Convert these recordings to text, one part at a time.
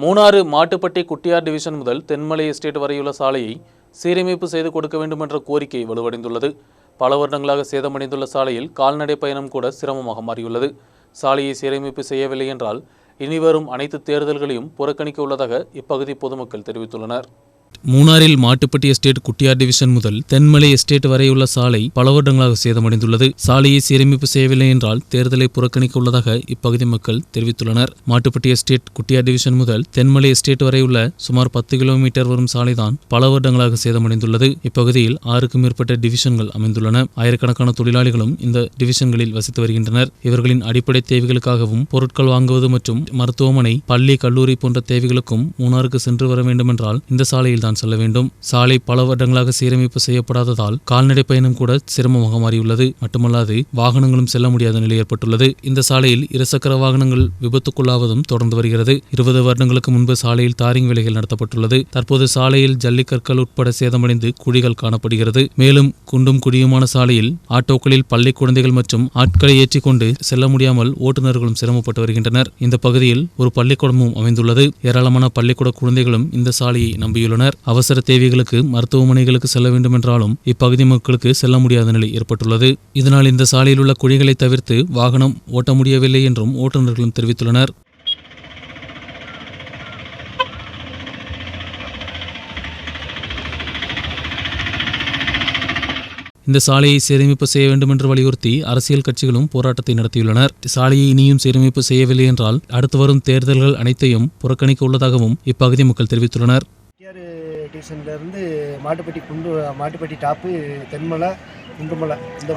Munnar Mattupatti Kuttiyar division முதல் Thenmalai estate வரையுள்ள சாலையை சீரமைப்பு செய்து கொடுக்க வேண்டும் என்ற கோரிக்கை வலுவடைந்துள்ளது. பல வருடங்களாக சேதமடைந்துள்ள சாலையில் கால்நடை பயணம் கூட சிரமமாக மாறியுள்ளது. சாலையை சீரமைப்பு செய்யவில்லை என்றால் இனிவரும் அனைத்து தேர்தல்களையும் புறக்கணிக்க உள்ளதாக இப்பகுதி பொதுமக்கள் தெரிவித்துள்ளனர். மூணாறில் மாட்டுப்பட்டி எஸ்டேட் குட்டியார் டிவிஷன் முதல் தென்மலை எஸ்டேட் வரையுள்ள சாலை பல வருடங்களாக சேதமடைந்துள்ளது. சாலையை சீரமைப்பு செய்யவில்லை என்றால் தேர்தலை புறக்கணிக்க உள்ளதாக இப்பகுதி மக்கள் தெரிவித்துள்ளனர். மாட்டுப்பட்டி எஸ்டேட் குட்டியார் டிவிஷன் முதல் தென்மலை எஸ்டேட் வரையுள்ள சுமார் பத்து கிலோமீட்டர் வரும் சாலைதான் பல வருடங்களாக சேதமடைந்துள்ளது. இப்பகுதியில் ஆறுக்கும் மேற்பட்ட டிவிஷன்கள் அமைந்துள்ளன. ஆயிரக்கணக்கான தொழிலாளிகளும் இந்த டிவிஷன்களில் வசித்து வருகின்றனர். இவர்களின் அடிப்படை தேவைகளுக்காகவும் பொருட்கள் வாங்குவது மற்றும் மருத்துவமனை பள்ளி கல்லூரி போன்ற தேவைகளுக்கும் மூணாருக்கு சென்று வர வேண்டுமென்றால் இந்த சாலையில் தான் செல்ல வேண்டும். சாலை பல வருடங்களாக சீரமைப்பு செய்யப்படாததால் கால்நடை பயணம் கூட சிரமமாக மாறியுள்ளது. மட்டுமல்லாது வாகனங்களும் செல்ல முடியாத நிலை ஏற்பட்டுள்ளது. இந்த சாலையில் இருசக்கர வாகனங்கள் விபத்துக்குள்ளாவதும் தொடர்ந்து வருகிறது. இருபது வருடங்களுக்கு முன்பு சாலையில் தாரிங் வேலைகள் நடத்தப்பட்டுள்ளது. தற்போது சாலையில் ஜல்லிக்கற்கள் உட்பட சேதமடைந்து குழிகள் காணப்படுகிறது. மேலும் குண்டும் குடியுமான சாலையில் ஆட்டோக்களில் பள்ளி குழந்தைகள் மற்றும் ஆட்களை ஏற்றிக்கொண்டு செல்ல முடியாமல் ஓட்டுநர்களும் சிரமப்பட்டு வருகின்றனர். இந்த பகுதியில் ஒரு பள்ளிக்கூடமும் அமைந்துள்ளது. ஏராளமான பள்ளிக்கூட குழந்தைகளும் இந்த சாலையை நம்பியுள்ளனர். அவசர தேவைகளுக்கு மருத்துவமனைகளுக்கு செல்ல வேண்டும் என்றாலும் இப்பகுதி மக்களுக்கு செல்ல முடியாத நிலை ஏற்பட்டுள்ளது. இதனால் இந்த சாலையில் உள்ள குழிகளை தவிர்த்து வாகனம் ஓட்ட முடியவில்லை என்றும் ஓட்டுநர்களும் தெரிவித்துள்ளனர். இந்த சாலையை சீரமைப்பு செய்ய வேண்டும் என்று வலியுறுத்தி அரசியல் கட்சிகளும் போராட்டத்தை நடத்தியுள்ளனர். சாலையை இனியும் சீரமைப்பு செய்யவில்லை என்றால் அடுத்து வரும் தேர்தல்கள் அனைத்தையும் புறக்கணிக்க உள்ளதாகவும் இப்பகுதி மக்கள் தெரிவித்துள்ளனர். டிவிஷன்லேருந்து மாட்டுப்பட்டி குண்டு மாட்டுப்பட்டி டாப்பு தென்மலை குண்டுமலை இந்த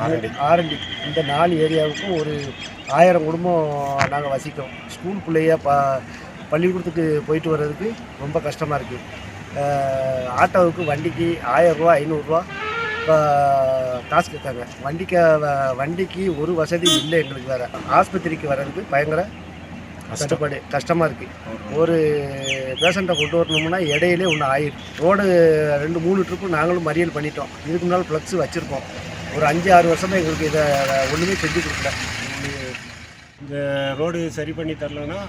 ஆரண்டி இந்த நாலு ஏரியாவுக்கும் ஒரு ஆயிரம் குடும்பம் நாங்கள் வசிக்கிறோம். ஸ்கூல் பிள்ளைய ப பள்ளிக்கூடத்துக்கு போயிட்டு வர்றதுக்கு ரொம்ப கஷ்டமாக இருக்குது ஆட்டோவுக்கு வண்டிக்கு ஆயிரரூவா ஐநூறுரூவா இப்போ காசு கேட்காங்க வண்டிக்கு வ- வண்டிக்கு ஒரு வசதி இல்லை எங்களுக்கு வேறு. ஆஸ்பத்திரிக்கு வர்றதுக்கு பயங்கர கஷ்டப்படு கஷ்டமாக இருக்குது ஒரு பேஷண்ட்டை கொண்டு வரணும்னா இடையிலே ஒன்று ஆயிரும். ரோடு ரெண்டு மூணு ட்ரிப்பு நாங்களும் மறியல் பண்ணிட்டோம். இதுக்கு முன்னால் ஃப்ளக்ஸ் வச்சுருக்கோம். ஒரு அஞ்சு ஆறு வருஷமாக எங்களுக்கு இதை ஒன்றுமே செஞ்சு கொடுக்கல. இந்த ரோடு சரி பண்ணி தரலன்னா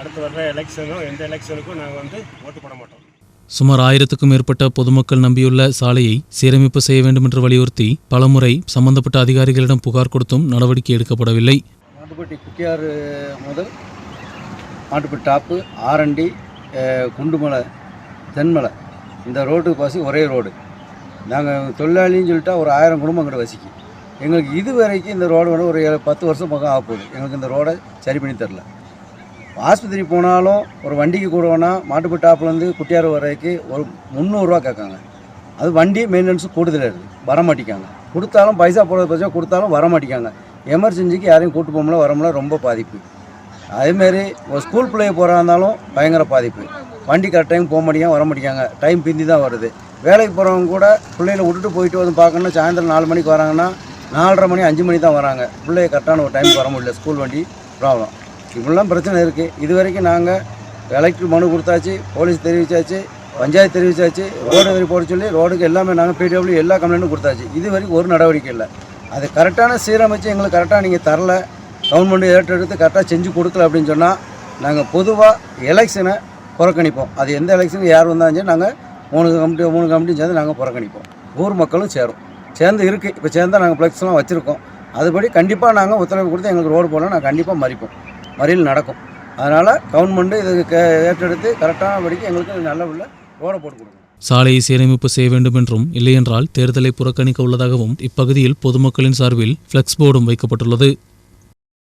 அடுத்து வர்ற எலெக்ஷனும் எந்த எலெக்ஷனுக்கும் நாங்கள் வந்து ஓட்டு போட மாட்டோம். சுமார் ஆயிரத்துக்கும் மேற்பட்ட பொதுமக்கள் நம்பியுள்ள சாலையை சீரமைப்பு செய்ய வேண்டும் என்று வலியுறுத்தி பலமுறை சம்பந்தப்பட்ட அதிகாரிகளிடம் புகார் கொடுத்தும் நடவடிக்கை எடுக்கப்படவில்லை. முதல் மாட்டுப்பட்டி டாப்பு ஆரண்டி குண்டுமலை தென்மலை. இந்த ரோட்டுக்கு பாசி ஒரே ரோடு. நாங்கள் தொழிலாளின்னு சொல்லிட்டா ஒரு ஆயிரம் குடும்பம் அங்கிட்ட வசிக்கு எங்களுக்கு இது வரைக்கும் இந்த ரோடு வந்து ஒரு ஏழு பத்து வருஷம் பக்கம் ஆக போகுது. எங்களுக்கு இந்த ரோடை சரி பண்ணி தரல. ஆஸ்பத்திரி போனாலும் ஒரு வண்டிக்கு கூட வேணால் மாட்டுப்பட்டி டாப்லேருந்து குட்டியார் வரைக்கும் ஒரு முந்நூறுரூவா கேட்காங்க. அது வண்டி மெயின்டெனன்ஸ் கூடுதலாக இருக்குது வரமாட்டிக்காங்க கொடுத்தாலும் பைசா போடுறது பட்சம் கொடுத்தாலும் வரமாட்டிக்காங்க எமர்ஜென்சிக்கு யாரையும் கூட்டு போகல வரமுல ரொம்ப பாதிப்பு. அதேமாரி ஒரு ஸ்கூல் பிள்ளைய போகிறா இருந்தாலும் பயங்கர பாதிப்பு. வண்டி கரெக்ட் டைம் போக மாட்டேங்க வர மாட்டேங்காங்க டைம் பிந்தி தான் வருது. வேலைக்கு போகிறவங்க கூட பிள்ளைகளை விட்டுட்டு போயிட்டு வந்து பார்க்கணும்னா சாயந்தரம் நாலு மணிக்கு வராங்கன்னா நாலரை மணி அஞ்சு மணி தான் வராங்க. பிள்ளைய கரெக்டான ஒரு டைம் வர முடியல. ஸ்கூல் வண்டி ப்ராப்ளம் இப்படிலாம் பிரச்சனை இருக்குது இது வரைக்கும் நாங்கள் எலக்ட்ரிக் மனு கொடுத்தாச்சு போலீஸ் தெரிவிச்சாச்சு பஞ்சாயத்து தெரிவிச்சாச்சு ரோடு வரி போட சொல்லி ரோடுக்கு எல்லாமே நாங்கள் பிடபிள்யூ எல்லா கம்ப்ளைண்ட்டும் கொடுத்தாச்சு. இது வரைக்கும் ஒரு நடவடிக்கை இல்லை. அது கரெக்டான சீரமைச்சு எங்களுக்கு கரெக்டாக நீங்கள் தரல. கவர்மெண்ட் ஏற்றெடுத்து கரெக்டாக செஞ்சு கொடுக்கல அப்படின்னு சொன்னால் நாங்கள் பொதுவாக எலெக்ஷனை புறக்கணிப்போம். அது எந்த எலெக்ஷனுக்கு யார் வந்தாலும் சரி நாங்கள் மூணு கமிட்டி மூணு கமிட்டியும் சேர்ந்து நாங்கள் புறக்கணிப்போம். ஊர் மக்களும் சேரும். சேர்ந்து இருக்குது இப்போ சேர்ந்தால் நாங்கள் ஃப்ளெக்ஸ்லாம் வச்சுருக்கோம். அதுபடி கண்டிப்பாக நாங்கள் உத்தரவு கொடுத்து எங்களுக்கு ரோடு போனால் நாங்கள் கண்டிப்பாக மறிப்போம். மறியல் நடக்கும். அதனால் கவர்மெண்ட்டு இதுக்கு கே- ஏற்றெடுத்து கரெக்டான படிக்கு எங்களுக்கு நல்ல உள்ள ரோடை போட்டு கொடுக்கும் சாலையை சீரமைப்பு செய்ய வேண்டும் என்றும் இல்லையென்றால் தேர்தலை புறக்கணிக்க உள்ளதாகவும் இப்பகுதியில் பொதுமக்களின் சார்பில் ஃப்ளெக்ஸ் போர்டும் வைக்கப்பட்டுள்ளது.